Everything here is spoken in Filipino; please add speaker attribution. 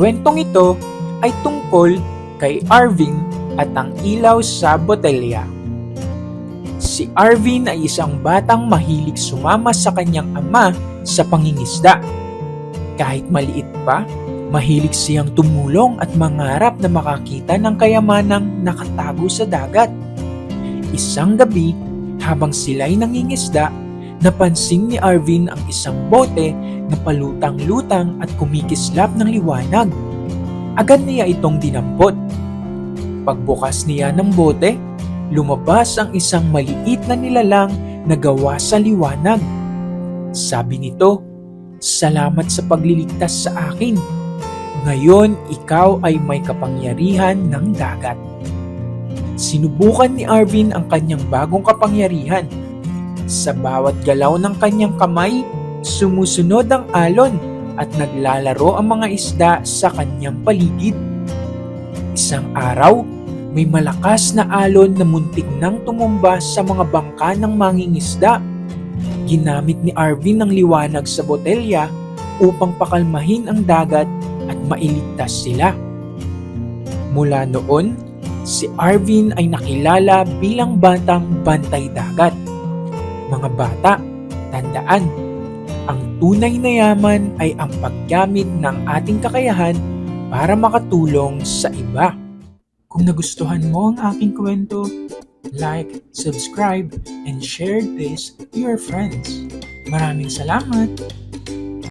Speaker 1: kwentong ito ay tungkol kay Arvin at ang ilaw sa botelya. Si Arvin ay isang batang mahilig sumama sa kanyang ama sa pangingisda. Kahit maliit pa, mahilig siyang tumulong at mangarap na makakita ng kayamanang nakatago sa dagat. Isang gabi, habang sila'y nangingisda, napansin ni Arvin ang isang bote na palutang-lutang at kumikislap ng liwanag. Agad niya itong dinampot. Pagbukas niya ng bote, lumabas ang isang maliit na nilalang na gawa sa liwanag. Sabi nito, Salamat sa pagliligtas sa akin. Ngayon, ikaw ay may kapangyarihan ng dagat. Sinubukan ni Arvin ang kanyang bagong kapangyarihan. Sa bawat galaw ng kanyang kamay, sumusunod ang alon at naglalaro ang mga isda sa kanyang paligid. Isang araw, may malakas na alon na muntik nang tumumba sa mga bangka ng mangingisda. Ginamit ni Arvin ang liwanag sa botelya upang pakalmahin ang dagat at mailigtas sila. Mula noon, si Arvin ay nakilala bilang batang bantay dagat. Mga bata, tandaan, ang tunay na yaman ay ang paggamit ng ating kakayahan para makatulong sa iba. Kung nagustuhan mo ang aking kwento, like, subscribe, and share this to your friends. Maraming salamat!